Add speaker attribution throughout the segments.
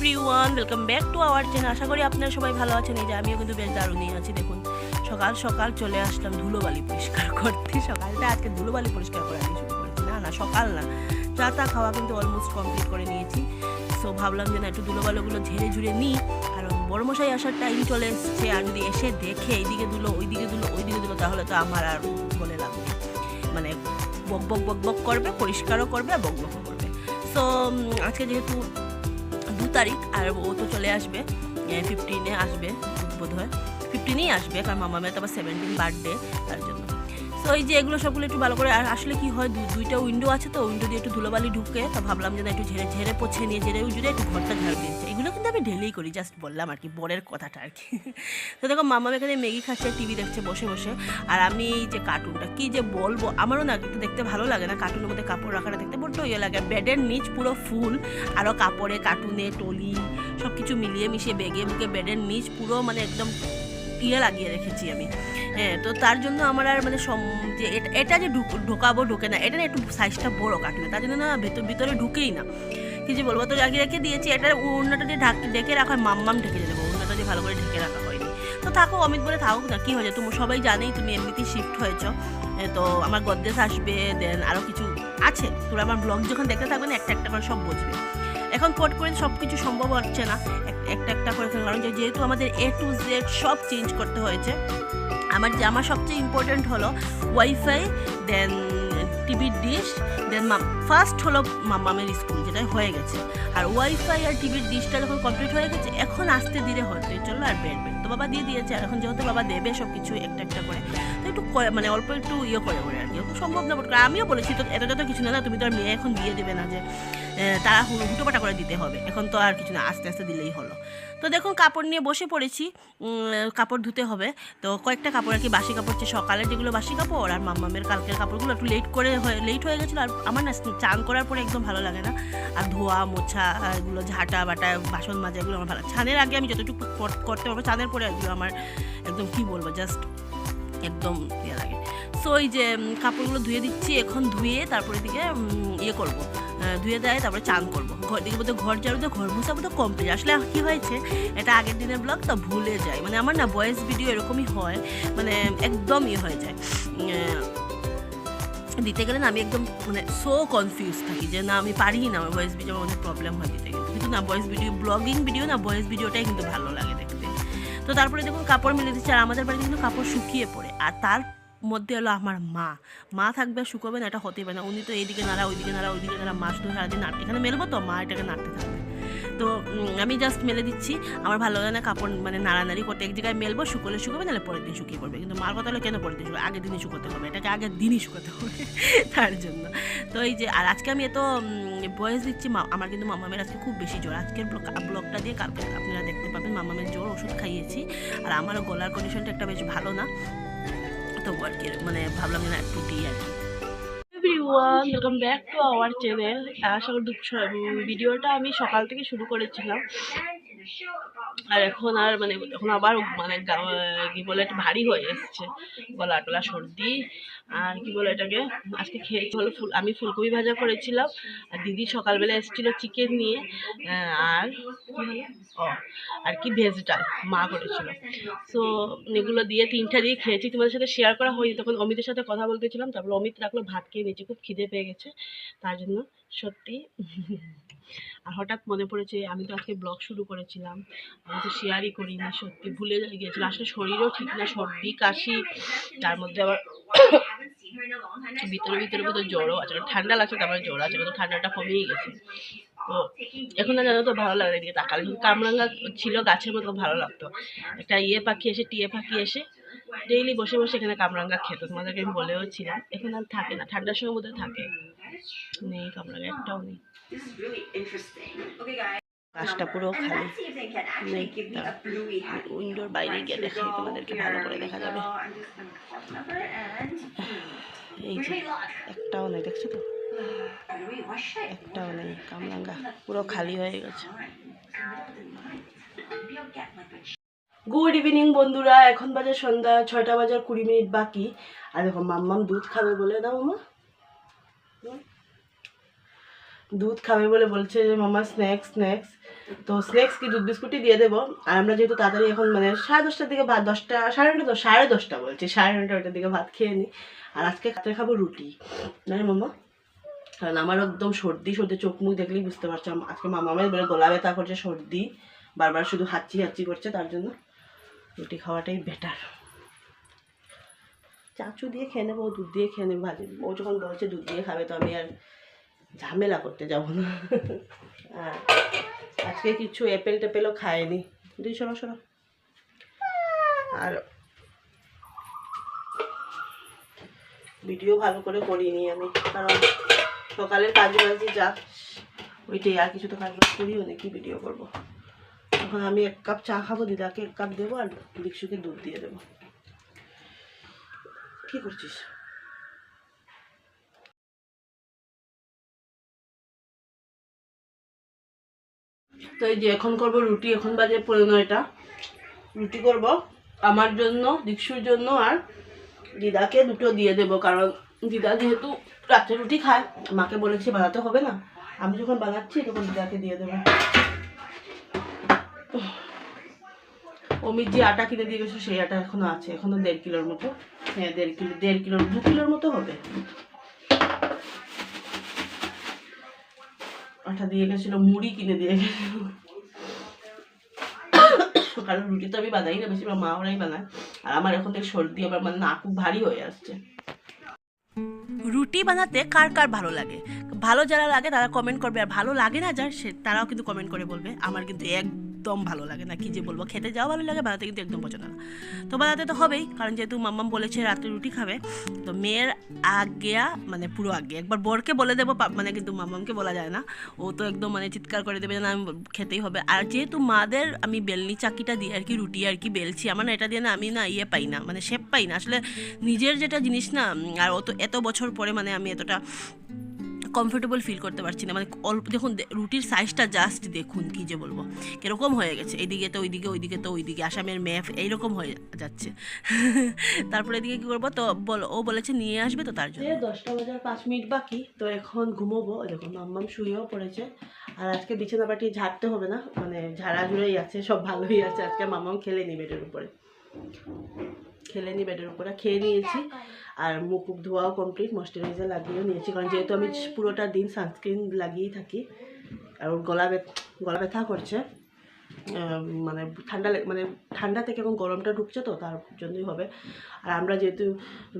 Speaker 1: Everyone welcome back to our channel আশা করি আপনারা সবাই ভালো আছেন। এই যে আমিও কিন্তু বেশ দারুণই আছি, দেখুন। সকাল সকাল চলে আসলাম ধুলোবালি পরিষ্কার করতে। সকালটা আজকে ধুলোবালি পরিষ্কার করা দিয়ে শুরু করেছি। না না, সকাল না। চা টা খাওয়া কিন্তু অলমোস্ট কমপ্লিট করে নিয়েছি। সো ভাবলাম যে না, একটু ধুলোবালিগুলো ঝেড়ে ঝুড়ে নিই। কারণ বড়মশাই আসার টাইম চলে এসছে। আর যদি এসে দেখে এইদিকে ধুলো, ওইদিকে ধুলো ওইদিকে ধুলো, তাহলে তো আমার আর বলে লাগবে মানে বক বক বক বক করবে, পরিষ্কারও করবে আর বক, বকও করবে। সো আজকে যেহেতু দু তারিখ, আর ও তো চলে আসবে ফিফটিনে আসবে বোধ হয় ফিফটিনেই আসবে, কারণ মামা মেয়ে তো আবার সেভেন্টিন বার্থডে তার জন্য। সো এই যে এগুলো সবগুলো একটু ভালো করে, আর আসলে কি হয় দুইটা উইন্ডো আছে তো উইন্ডো দিয়ে একটু ধুলোবালি ঢুকে, তো ভাবলাম যে না, একটু ঝেড়ে ঝেড়ে পোছে নিয়ে, ঝেড়ে উজুরে একটু ঘরটা ঝাড়ু দিচ্ছে। এগুলো কিন্তু আমি ডেলিই করি জাস্ট বললাম আর কি, বরের কথাটা আর কি। তো দেখো, মামা এখানে ম্যাগি খাচ্ছে টিভি দেখছে, বসে বসে। আর আমি এই যে কার্টুনটা কি যে বলব, আমারও না একটু দেখতে ভালো লাগে না কার্টুনের মধ্যে কাপড় রাখাটা দেখতে বড্ড ইয়ে লাগে। বেডের নিচ পুরো ফুল আরও কাপড়ে কার্টুনে টলি সব কিছু মিলিয়ে মিশিয়ে বেগে বুকে, বেডের নিচ পুরো মানে একদম ইয়ে লাগিয়ে রেখেছি আমি। হ্যাঁ তো তার জন্য আমার আর মানে যে এটা- যে ঢুক- ঢোকাবো, ঢোকে না, এটা না একটু সাইজটা বড় কাটবে তার জন্য না ভেতর ভিতরে ঢুকেই না। কি যে বলব, তো রাখি রেখে দিয়েছি, এটা উন্নাটা দিয়ে ঢাক ডেকে রাখা হয়, মাম্মাম ঢেকে দেবো। উন্নাটা দিয়ে ভালো করে ঢেকে রাখা হয়নি। তো থাকো, অমিত বলে থাকুক না, কী হয়েছে? তুমি সবাই জানেই তুমি এমনিতেই শিফট হয়েছ। তো আমার গদ্দেশ আসবে দেন আরও কিছু আছে। তোরা আমার ব্লগ যখন দেখতে থাকবে না, একটা একটা করে সব বুঝবে। এখন পট করে সব কিছু সম্ভব হচ্ছে না। এক- একটা একটা করে কারণ যেহেতু আমাদের এ টু জেড সব চেঞ্জ করতে হয়েছে, আমার যে আমার সবচেয়ে ইম্পর্ট্যান্ট হলো ওয়াইফাই দেন টিভির ডিশ দেন ফার্স্ট হলো মামামের স্কুল যেটা হয়ে গেছে। আর ওয়াইফাই আর টিভির ডিশটা যখন কমপ্লিট হয়ে গেছে, এখন আসতে ধীরে হতে চলল আর বেড বেড তো বাবা দিয়ে দিয়েছে। আর এখন যেহেতু বাবা দেবে সব কিছু একটা একটা করে, তো একটু মানে অল্প একটু ইয়ে করে করে আর কি। সম্ভব না আমিও বলেছি তো এতটা তো কিছু না না, তুমি তো আর মেয়ে এখন দিয়ে দেবে না যে। তারা হুটোপাটা করে দিতে হবে। এখন তো আর কিছু না, আস্তে আস্তে দিলেই হলো। তো দেখুন, কাপড় নিয়ে বসে পড়েছি। কাপড় ধুতে হবে। তো কয়েকটা কাপড় আর কি বাসি কাপড় হচ্ছে। সকালের যেগুলো বাসি কাপড় আর মাম্মামের কালকের কাপড়গুলো একটু লেট করে লেট হয়ে গেছিল। আর আমার না চান করার পরে একদম ভালো লাগে না। আর ধোয়া, মোছা এগুলো ঝাঁটা বাটা, বাসন মাজা, এগুলো আমার ভালো। ছানের আগে আমি যতটুকু করতে পারব, ছানের পরে এগুলো আমার একদম কি বলব জাস্ট একদম ইয়ে লাগে। সো এই যে কাপড়গুলো ধুয়ে দিচ্ছি। এখন ধুয়ে তারপরে দিকে ইয়ে করব। ধুয়ে দেয়, তারপরে চান করব। ঘর দিকে বোধহয় ঘর ঝাড়ু দিয়ে ঘর মুছা বোধহয় কমপ্লিট আসলে কি হয়েছে, এটা আগের দিনের ব্লগ তো ভুলে যায় মানে আমার না ভয়েস ভিডিও এরকমই হয় মানে একদম ইয়ে হয়ে যায়। দিতে গেলে না আমি একদম মানে সো কনফিউজ থাকি যে না আমি পারি না আমার ভয়েস ভিডিও অনেক প্রবলেম হয় দিতে গেলে। কিন্তু না ভয়েস ভিডিও ব্লগিং ভিডিও না ভয়েস ভিডিওটাই কিন্তু ভালো লাগে দেখতে। তো তারপরে দেখুন কাপড় মিলে দিচ্ছে, আর আমাদের বাড়িতে কিন্তু কাপড় শুকিয়ে পড়ে। আর তার মধ্যে হলো আমার মা। মা থাকবে শুকোবে না, এটা হতেই পারে না। উনি তো এইদিকে নাড়া, ওইদিকে নাড়া ওইদিকে নাড়া মাস ধরে সারাদিন নাড়তে। এখানে মেলবো তো? মা এটাকে নাড়তে থাকবে। তো আমি জাস্ট মেলে দিচ্ছি। আমার ভালো লাগে না কাপড় মানে নাড়ানাড়ি করতে। এক জায়গায় মেলবো, শুকোলে শুকোবে, নাহলে পরের দিন শুকিয়ে পড়বে। কিন্তু মার কথা হলো কেন পরের দিন শুকোবে? আগের দিনই শুকোতে হবে। এটাকে আগের দিনই শুকোতে হবে তার জন্য। তো এই যে, আর আজকে আমি এত বয়স দিচ্ছি মা, আমার কিন্তু মামামের আজকে খুব বেশি জ্বর। আজকের ব্লগটা দিয়ে কালকে আপনারা দেখতে পাবেন। মামামের জ্বর, ওষুধ খাইয়েছি। আর আমারও গলার কন্ডিশনটা একটা বেশ ভালো না। তো আর কি মানে ভাবলাম না একটু দিই আর কি। Everyone welcome back to our channel আশা করি ভিডিওটা আমি সকাল থেকে শুরু করেছিলাম। আর এখন আর মানে এখন আবার মানে কি বলে একটা ভারী হয়ে এসছে গলা টলা সর্দি। আর কি বলে এটাকে, আজকে খেয়েছি হলো ফুল, আমি ফুলকপি ভাজা করেছিলাম। আর দিদি সকালবেলা এসেছিল চিকেন নিয়ে আর ও, আর কি ভেজ ডাল মা করেছিল। সো এগুলো দিয়ে তিনটা দিয়ে খেয়েছি। তোমাদের সাথে শেয়ার করা হয়নি। তখন অমিতের সাথে কথা বলতেছিলাম তারপর অমিত রাখল, ভাত খেয়ে নিয়েছি। খুব খিদে পেয়ে গেছে। তার জন্য সত্যি আর হঠাৎ মনে পড়েছে আমি তো আজকে ব্লগ শুরু করেছিলাম। আমি তো শেয়ারই করিনি, সত্যি ভুলে গিয়েছিলাম। আসলে শরীরও ঠিক না, সর্দি, কাশি, তার মধ্যে আবার ভিতরে ভিতরে বোধহয় জ্বরও আছে। ঠান্ডা লাগছে তো আমার জ্বর আছে কিন্তু ঠান্ডাটা কমেই গেছে। তো এখন আর জানো তো ভালো লাগে এদিকে তাকালে। কামরাঙ্গা ছিল গাছের মতো ভালো লাগতো। একটা ইয়ে পাখি এসে, টিয়ে পাখি এসে ডেইলি বসে বসে এখানে কামরাঙ্গা খেত। তোমাদেরকে আমি বলেও ছিলাম এখন আর থাকে না। ঠান্ডার সময় বোধহয় থাকে। নেই কামরাঙ্গা, একটাও নেই।
Speaker 2: This is really interesting. Okay, guys.
Speaker 1: পুরো খালি। উইন্ডোর বাইরে গিয়ে তোমাদেরকে ভালো করে দেখা যাবে। এই একটাও নেই দেখছ তো? একটাও নেই কামলাঙ্গা পুরো খালি হয়ে গেছে। গুড ইভিনিং বন্ধুরা। এখন বাজে সন্ধ্যা ছয়টা বাজার কুড়ি মিনিট বাকি। আর দেখো মাম্মাম দুধ খাবে বলে দাও মা। দুধ খাবে বলে বলছে যে, মামা স্ন্যাক্স স্ন্যাক্স তো স্ন্যাক্স কি, দুধ বিস্কুটই দিয়ে দেবো। আর আমরা যেহেতু তাড়াতাড়ি এখন মানে সাড়ে দশটার দিকে ভাত, দশটা, সাড়ে নটা, সাড়ে দশটা বলছি, সাড়ে নটা ওটার দিকে ভাত খেয়ে নিই আর আজকে রাত্রে খাব রুটি। না মামা? কারণ আমার একদম সর্দি সর্দি চোখ মুখ দেখলেই বুঝতে পারছ। আজকে মামা আমার বলে গলা ব্যথা করছে, সর্দি। বারবার শুধু হাঁচি হাঁচি করছে, তার জন্য রুটি খাওয়াটাই বেটার চাচু দিয়ে খেয়ে নেব, দুধ দিয়ে খেয়ে নেব, ভাজি। ও যখন বলছে দুধ দিয়ে খাবে তো আমি আর ঝামেলা করতে যাব না। আর আজকে কিছু অ্যাপেল টেপেলও খায়নি দুই শোনো শোনো। আর ভিডিও ভালো করে করিনি আমি, কারণ সকালের কাজ বাজি যা, ওইটাই। আর কিছু তো কাজ করিও নাকি ভিডিও করব। তখন আমি এক কাপ চা খাব, দিদাকে এক কাপ দেবো, আর দীক্ষুকে দুধ দিয়ে দেবো। কি করছিস? তো এই যে এখন করব রুটি, এখন বাজে পনেরো নয়টা। রুটি করব আমার জন্য, দীক্ষুর জন্য আর দিদাকে দুটো দিয়ে দেবো, কারণ দিদা যেহেতু রাত্রে রুটি খায়, মাকে বলেছি বানাতে হবে না। আমি যখন বানাচ্ছি, তখন দিদাকে দিয়ে দেবো। অমিত যে আটা কিনে দিয়ে গেছো, সেই আটা এখনও আছে, এখনও দেড় কিলোর মতো। হ্যাঁ দেড় কিলো, দেড় কিলোর, দু কিলোর মতো হবে। আটা দিয়ে গেছিল, মুড়ি কিনে দিয়ে গেছিল। কারণ রুটি তো আমি বানাই না, বেশিরভাগ মা ওরাই বানায়। আর আমার এখন থেকে সর্দি আবার মানে না খুব ভারী হয়ে আসছে। রুটি বানাতে কার কার ভালো লাগে? ভালো যারা লাগে তারা কমেন্ট করবে, আর ভালো লাগে না যার সে, তারাও কিন্তু কমেন্ট করে বলবে। আমার কিন্তু একদম ভালো লাগে না। কি যে বলব? খেতে যাও ভালো লাগে, বানাতে কিন্তু একদম পছন্দ না। তো বানাতে তো হবেই, কারণ যেহেতু মাম্মাম বলেছে রাতে রুটি খাবে, তো মেয়ের আজ্ঞা মানে পুরো আগে একবার বরকে বলে দেবো মানে কিন্তু মাম্মামকে বলা যায় না। ও তো একদম মানে চিৎকার করে দেবে না, আমি খেতেই হবে। আর যেহেতু মাদের আমি বেলনি চাকিটা দিয়ে আর কি, রুটি আর কি বেলছি, আমার না এটা দিয়ে না আমি না ইয়ে পাই না মানে শেপ পাই না। আসলে নিজের যেটা জিনিস না আর অত, এত বছর পরে মানে আমি এতটা কমফোর্টেবল ফিল করতে পারছি না। মানে অল্প দেখুন রুটির সাইজটা জাস্ট দেখুন, কি যে বলব। কীরকম হয়ে গেছে? এইদিকে তো ওইদিকে ওইদিকে তো ওইদিকে, আসামের ম্যাপ এইরকম হয়ে যাচ্ছে। তারপরে এদিকে কী করব? তো বল ও বলেছে নিয়ে আসবে তো তার জন্য। দশটা বাজার পাঁচ মিনিট বাকি, তো এখন ঘুমোবো। দেখুন, মাম্মাম শুয়েও পড়েছে। আর আজকে বিছানা পাটি ঝাড়তে হবে না। মানে ঝাড়া ঝুড়েই আছে, সব ভালোই আছে। আজকে মাম্মাম খেলে নি বেডের উপরে। খেলে নি, বেডের উপরে খেয়ে নিয়েছি। আর মুখ মুখ ধোয়াও কমপ্লিট ময়শ্চারাইজার লাগিয়েও নিয়েছি। কারণ যেহেতু আমি পুরোটা দিন সানস্ক্রিন লাগিয়েই থাকি, আর ওর গলা গলা ব্যথা করছে মানে ঠান্ডা মানে ঠান্ডা থেকে এখন গরমটা ঢুকছে তো, তার জন্যই হবে। আর আমরা যেহেতু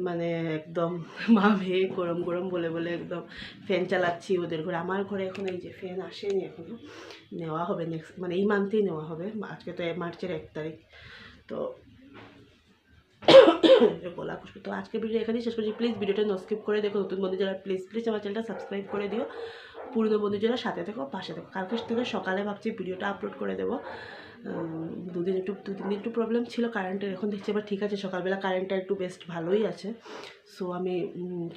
Speaker 1: মানে একদম মা মেয়ে গরম গরম বলে বলে একদম ফ্যান চালাচ্ছি ওদের ঘরে। আমার ঘরে এখন এই যে ফ্যান আসেনি এখনও নেওয়া হবে নেক্সট মানে এই মান্থেই নেওয়া হবে। আজকে তো মার্চের এক তারিখ। তো গলা খুশবু। তো আজকে ভিডিও এখানেই শেষ করছি। প্লিজ ভিডিওটা নো স্কিপ করে দেখো। নতুন বন্ধু যারা প্লিজ প্লিজ আমার চ্যানেলটা সাবস্ক্রাইব করে দিও। পুরনো বন্ধু যারা, সাথে থেকো, পাশে থেকো। কালকে থেকে সকালে ভাবছি ভিডিওটা আপলোড করে দেবো। দুদিন একটু দু তিন একটু প্রবলেম ছিল কারেন্টের এখন দেখছি এবার ঠিক আছে, সকালবেলা কারেন্টটা একটু বেস্ট ভালোই আছে। সো আমি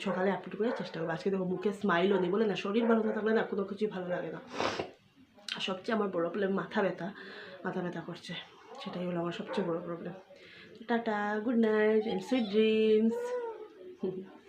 Speaker 1: সকালে আপলোড করার চেষ্টা করব। আজকে দেখো মুখে স্মাইলও নেই বলে না, শরীর ভালো না থাকলে না কোনো কিছুই ভালো লাগে না। সবচেয়ে আমার বড় প্রবলেম মাথা ব্যথা। মাথা ব্যথা করছে। সেটাই হলো আমার সবচেয়ে বড় problem tata good night and sweet dreams